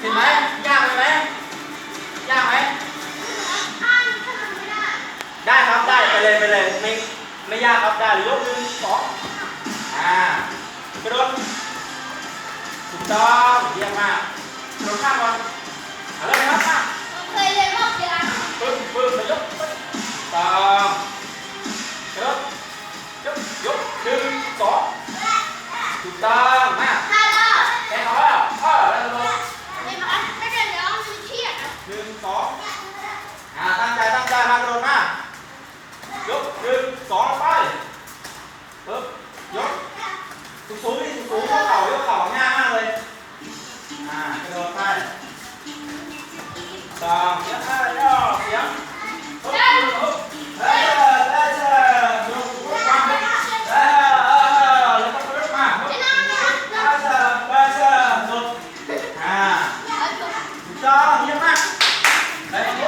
เห็นไหมยากไหมยากไหมอ่านขนาดไม่ได้ได้ครับได้ไปเลยไปเลยไม่ไม่ยากครับได้หรือยกหนึ่งสองอ่ากระโดดถูกต้องเยี่ยมมากกระโดดข้ามก่อนเอาเลยครับมาเคยเรียนรอบเวลาปึ้งปึ้งไปยกปึ้งต้องกระโดดยกยกหนึ่งสองถูกต้อง ยกหนึ่งสองไปปึ๊บยก สูงสูงดิสูงสูงยกเข่ายกเข่าง่ายมากเลย อ่ากระโดดไปสองเสียงเอ้ยย่อเสียงปุ๊บปุ๊บเฮ้ยเฮ้ยเฮ้ยยกปุ๊บมาเฮ้ยเฮ้ยเฮ้ยแล้วก็ปุ๊บมาปุ๊บ ชนะนะ เฮ้ยเฮ้ยเฮ้ยหลบอ่า เอาจบ ถูกต้องเยี่ยม